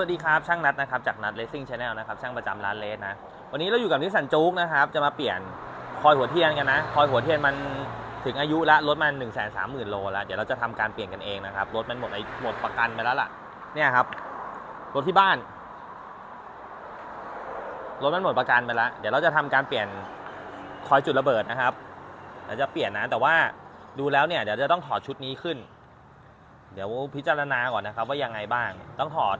วัสดีครับช่างนัดนะครับจากนัดเลสซิ่งชาแนลนะครับช่างประจำร้านเลสนะวันนี้เราอยู่กับนิสสันจุกนะครับจะมาเปลี่ยนคอยหัวเทียนกันนะคอยหัวเทียนมันถึงอายุละรถมัน1นึ่งแสนสามหมื่นโลแล้วเดี๋ยวเราจะทำการเปลี่ยนกันเองนะครับรถมันหมดไอหมดประกันไปแล้วล่ะเนี่ยครับรถที่บ้านรถมันหมดประกันไปแล้วเดี๋ยวเราจะทำการเปลี่ยนคอยจุดระเบิดนะครับเราจะเปลี่ยนนะแต่ว่าดูแล้วเนี่ยเดี๋ยวจะต้องถอดชุดนี้ขึ้น เดี๋ยวพิจารณาก่อนนะครับว่ายังไงบ้างต้องถอด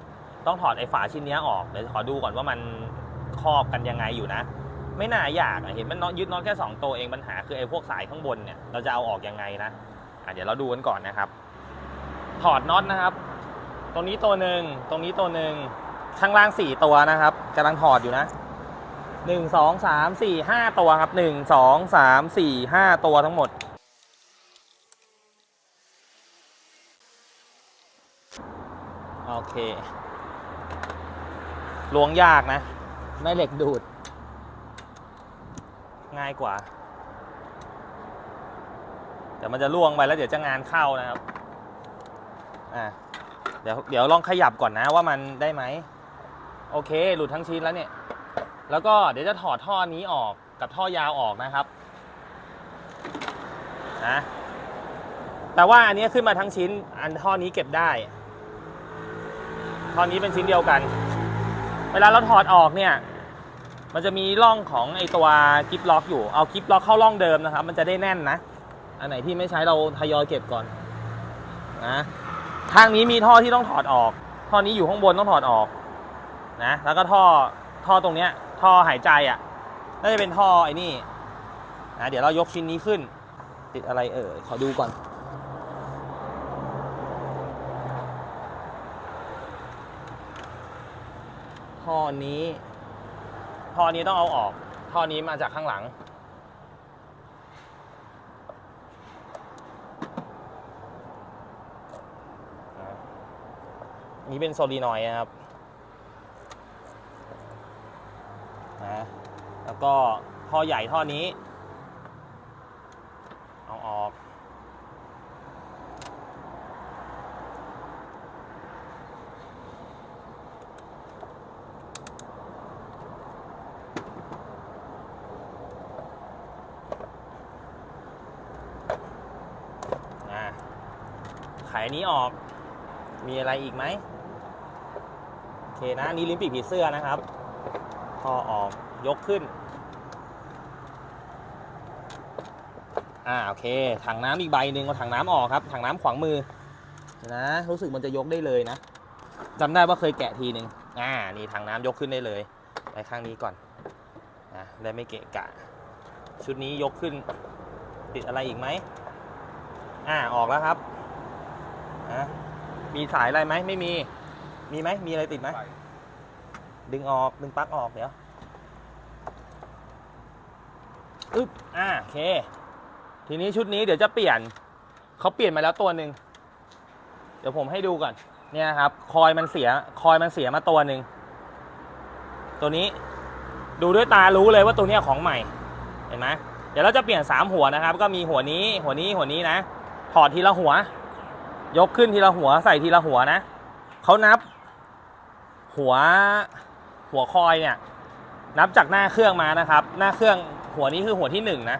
ต้องถอดไอ้ฝาชิ้นนี้ออกเดี๋ยวขอดูก่อนว่ามันครอบกันยังไงอยู่นะ ไม่น่ายากเห็นมันน็อตยึดน็อตแค่ 2 ตัวเองปัญหาคือไอ้พวกสายข้างบนเนี่ยเราจะเอาออกยังไงนะะเดี๋ยวเราดูกันก่อนนะครับ ถอดน็อตนะครับ ตรงนี้ตัวหนึ่งตรงนี้ตัวหนึ่งข้างล่าง 4 ตัวนะครับกำลังถอดอยู่นะ 1 2 3 4 5 ตัวครับ 1 2 3 4 5 ตัวทั้งหมดโอเค ล้วงยากนะไม่เหล็กดูด ง่ายกว่าเดี๋ยวมันจะล่วงไปแล้วเดี๋ยวจะงานเข้านะครับอะเดี๋ยวเดี๋ยวลองขยับก่อนนะว่ามันได้ไหม โอเค หลุดทั้งชิ้นแล้วเนี่ย แล้วก็เดี๋ยวจะถอดท่อนี้ออกกับท่อยาวออกนะครับนะแต่ว่าอันนี้ขึ้นมาทั้งชิ้น อันท่อนี้เก็บได้ ท่อนี้เป็นชิ้นเดียวกัน เวลาเราถอดออกเนี่ย มันจะมีร่องของไอตัวกิฟล็อกอยู่ เอากิฟล็อกเข้าร่องเดิมนะครับ มันจะได้แน่นนะ อันไหนที่ไม่ใช้เราทยอยเก็บก่อนนะทางนี้มีท่อที่ต้องถอดออก ท่อนี้อยู่ข้างบนต้องถอดออกนะ แล้วก็ท่อท่อตรงเนี้ย ท่อหายใจอะ่ะ น่าจะเป็นท่อไอ้นี่นะ เดี๋ยวเรายกชิ้นนี้ขึ้น ติดอะไรเอ่ยขอดูก่อน ท่อนี้ท่อนี้ต้องเอาออกท่อนี้มาจากข้างหลัง นี่เป็นโซลีนอยนะครับนะแล้วก็ท่อใหญ่ท่อนี้ เอาออก อ่าขายอันนี้ออก มีอะไรอีกไหมโอเคนะนี่ลิ้นปีกผีเสื้อนะครับพอออกยกขึ้น อ่าโอเค ถังน้ำอีกใบหนึ่งเอาถังน้ำออกครับ ถังน้ำขวางมือ นะ รู้สึกมันจะยกได้เลยนะจำได้ว่าเคยแกะทีหนึ่งอ่า นี่ถังน้ำยกขึ้นได้เลย ไปข้างนี้ก่อนนะได้ไม่เกะกะ ชุดนี้ยกขึ้น ติดอะไรอีกไหมอ่า ออกแล้วครับ อะมีสายอะไรไหมไม่มี มีไหมมีอะไรติดไหมดึงออกดึงปลั๊กออกเดี๋ยวอึ๊บอ่าโอเค ทีนี้ชุดนี้เดี๋ยวจะเปลี่ยนเขาเปลี่ยนมาแล้วตัวหนึ่งเดี๋ยวผมให้ดูก่อน เนี่ยครับ คอยมันเสีย คอยมันเสียมาตัวหนึ่งตัวนี้ดูด้วยตารู้เลยว่าตัวเนี้ยของใหม่ เห็นไหมเดี๋ยวเราจะเปลี่ยน 3 หัวนะครับ ก็มีหัวนี้หัวนี้หัวนี้นะถอดทีละหัว ยกขึ้นทีละหัวใส่ทีละหัวนะเขานับ หัวหัวคอยเนี่ย นับจากหน้าเครื่องมานะครับ หน้าเครื่องหัวนี้คือหัวที่หนึ่งนะ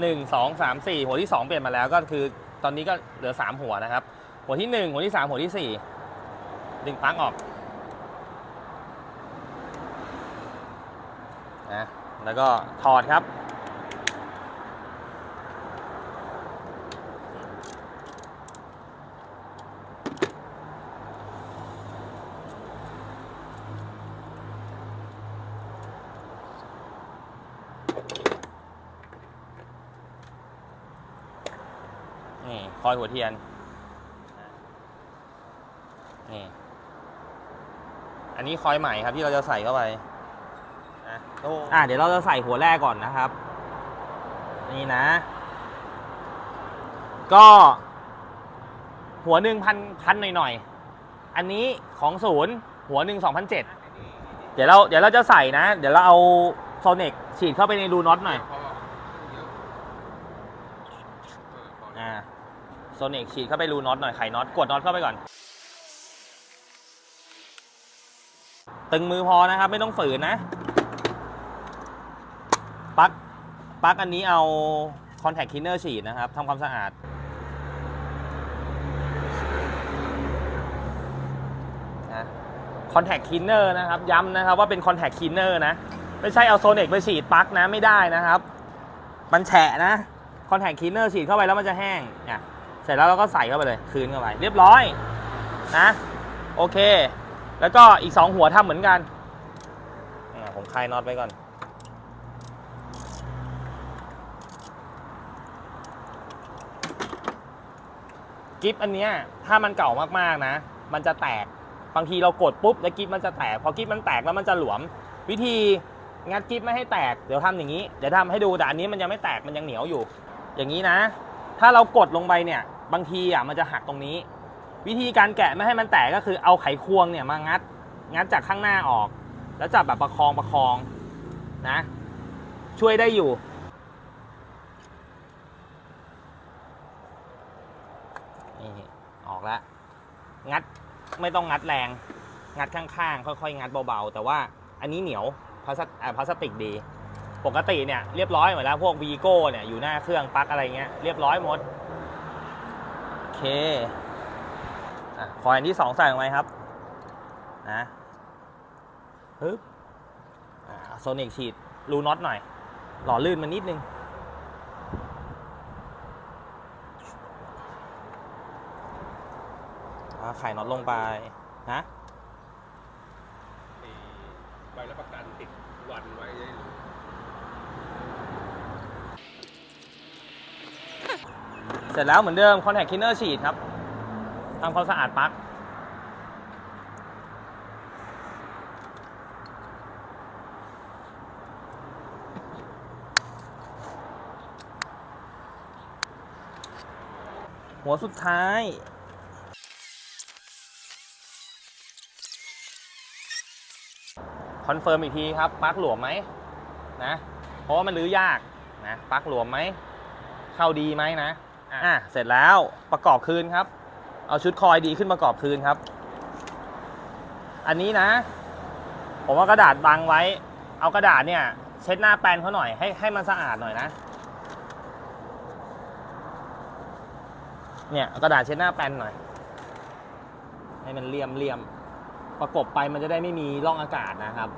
หนึ่งสองสามสี่หัวที่สองเปลี่ยนมาแล้วก็คือ ตอนนี้ก็เหลือสามหัวนะครับ หัวที่หนึ่งหัวที่สามหัวที่สี่ดึงปลั๊กออกนะแล้วก็ถอดครับ นี่คอยหัวเทียน นี่ อันนี้คอยใหม่ครับที่เราจะใส่เข้าไปนะอ่าเดี๋ยวเราจะใส่หัวแรกก่อนนะครับ นี่นะ ก็ หัวหนึ่งพันพันหน่อยๆ อันนี้ของศูนย์หัวหนึ่งสองพันเจ็ดเดี๋ยวเราเดี๋ยวเราจะใส่นะ เดี๋ยวเราเอา โซเน็กฉีดเข้าไปในรูน็อตหน่อยอ่าโซนิกฉีดเข้าไปรูน็อตหน่อยไขน็อตกดน็อตเข้าไปก่อน ตึงมือพอนะครับไม่ต้องฝืนนะปลั๊กปลั๊กอันนี้เอา contact cleaner ฉีดนะครับทำความสะอาดนะ contact cleaner นะครับ ย้ำนะครับว่าเป็น contact cleaner นะ ไม่ใช่เอาโซเนกไปฉีดปลั๊กนะไม่ได้นะครับ มันแฉะนะ contact cleaner ฉีดเข้าไปแล้วมันจะแห้งเนี่ยเสร็จแล้วเราก็ใส่เข้าไปเลย คืนเข้าไปเรียบร้อยนะโอเค แล้วก็อีก 2 หัวทำเหมือนกันผมคลายน็อตไว้ก่อน กิฟอันเนี้ยถ้ามันเก่ามากๆนะ มันจะแตกบางทีเรากดปุ๊บแล้วกิฟมันจะแตก พอกิฟมันแตกแล้วมันจะหลวม วิธี งัดกิฟไม่ให้แตกเดี๋ยวทำอย่างนี้เดี๋ยวทำให้ดูแต่อันนี้มันยังไม่แตกมันยังเหนียวอยู่ อย่างนี้นะ ถ้าเรากดลงไปเนี่ยบางทีอะมันจะหักตรงนี้ วิธีการแกะไม่ให้มันแตกก็คือเอาไขควงเนี่ยมางัดงัดจากข้างหน้าออก แล้วจับแบบประคองประคองนะ ช่วยได้อยู่นี่ออกแล้วงัดไม่ต้องงัดแรง งัดข้างๆ ค่อยๆ งัดเบาๆ แต่ว่าอันนี้เหนียว พลาสติกอ่าพลาสติกดี ปกติเนี่ยเรียบร้อยหมดแล้วพวกวีโก้เนี่ยอยู่หน้าเครื่องปลั๊กอะไรเงี้ยเรียบร้อยหมด โอเคอะคอยอันที่สองใส่ลงไปครับนะฮึบอ่าโซนิกฉีดรูน็อตหน่อย หล่อลื่นมันนิดนึงอ่าไข่น็อตลงไปนะ ใบรับประกันติดวันไว้ได้เลย เส ร็จแล้วเหมือนเดิม contact cleaner ฉีดครับทำความสะอาดปลั๊กหัวสุดท้ายคอนเฟิร์มอีกทีครับปลั๊กหลวมไหมนะเพราะว่ามันรื้อยากนะปลั๊กหลวมไหมเข้าดีไหมนะ อะเสร็จแล้วประกอบคืนครับ เอาชุดคอยดีขึ้นประกอบคืนครับ อันนี้นะ ผมว่ากระดาษบังไว้ เอากระดาษเนี่ย เช็ดหน้าแปรงเขาหน่อยให้ให้มันสะอาดหน่อยนะเนี่ยกระดาษเช็ดหน้าแปรงหน่อย ให้มันเลียมเลียมประกบไปมันจะได้ไม่มีร่องอากาศนะครับ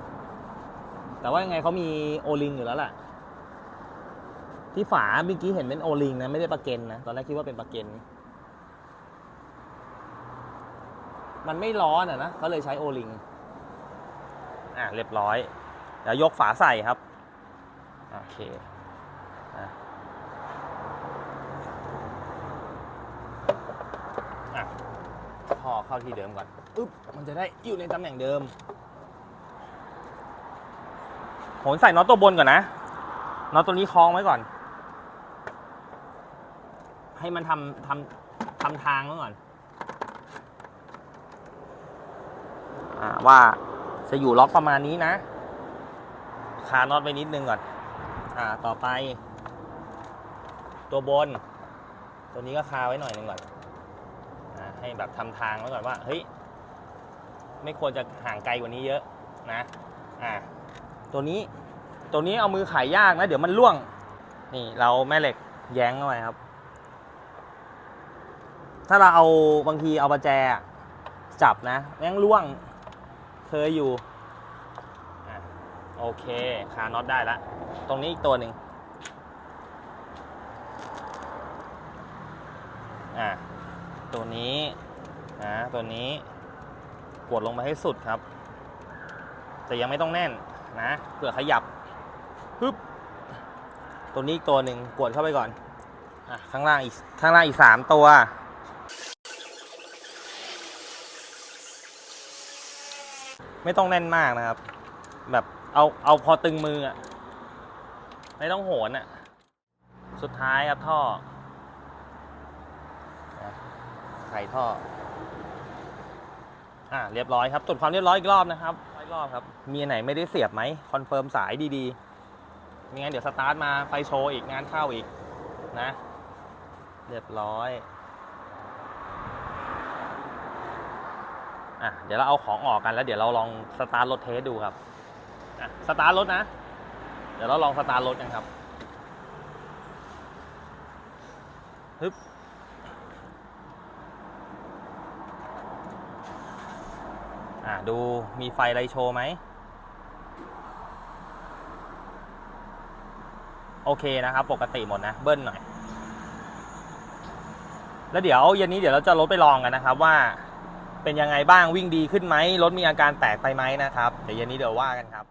แต่ว่ายังไงเขามีโอลิงอยู่แล้วแหละ ที่ฝาเมื่อกี้เห็นเป็นโอลิงนะไม่ได้ปลาเกนนะ ตอนแรกคิดว่าเป็นปลาเกนมันไม่ร้อนอะนะก็เลยใช้โอลิงอะเรียบร้อยเดี๋ยวยกฝาใส่ครับ โอเคอะอะพอเข้าที่เดิมก่อนอึ๊บมันจะได้อยู่ในตำแหน่งเดิมโหนใส่น็อตตัวบนก่อนนะน็อตตัวนี้คล้องไว้ก่อน ให้มันทำทำทำทางไว้ก่อนอาว่าจะอยู่ล็อกประมาณนี้นะ คาน็อตไปนิดนึงก่อน อ่า ต่อไป ตัวบน ตัวนี้ก็คาไว้หน่อยนึงก่อนอ่าให้แบบทำทางไว้ก่อนว่า เฮ้ย ไม่ควรจะห่างไกลกว่านี้เยอะนะ อ่า ตัวนี้ ตัวนี้เอามือไขายากนะ เดี๋ยวมันล่วง นี่เราแม่เหล็กแย้งเข้าไปครับ ถ้าเราเอาบางทีเอาประแจจับนะแม่งล่วงเคยอยู่อโอเค คาน็อตได้ละ ตรงนี้อีกตัวหนึ่งอะตัวนี้นะตัวนี้กดลงไปให้สุดครับ แต่ยังไม่ต้องแน่นนะเผื่อขยับปึ๊บตัวนี้อีกตัวหนึ่งกดเข้าไปก่อนอะข้างล่างอีกข้างล่างอีกสามตัว ไม่ต้องแน่นมากนะครับ แบบเอาเอาพอตึงมืออะไม่ต้องโหนอะสุดท้ายครับท่อนะไขท่อ อ่าเรียบร้อยครับตรวจความเรียบร้อยอีกรอบนะครับอีกรอบครับ มีอันไหนไม่ได้เสียบไหมคอนเฟิร์มสายดีๆไม่งั้นเดี๋ยวสตาร์ทมาไฟโชว์อีกงานเข้าอีกนะ เรียบร้อย อะเดี๋ยวเราเอาของออกกันแล้วเดี๋ยวเราลองสตาร์ทรถเทสดูครับอะสตาร์ทรถนะ เดี๋ยวเราลองสตาร์ทรถกันครับฮึบอะดูมีไฟไรโชว์ไหมโอเคนะครับ ปกติหมดนะเบิ้ลหน่อย แล้วเดี๋ยวเย็นนี้เดี๋ยวเราจะรถไปลองกันนะครับว่า เป็นยังไงบ้างวิ่งดีขึ้นไหมรถมีอาการแตกไปไหมนะครับเดี๋ยวเย็นนี้เดี๋ยวว่ากันครับ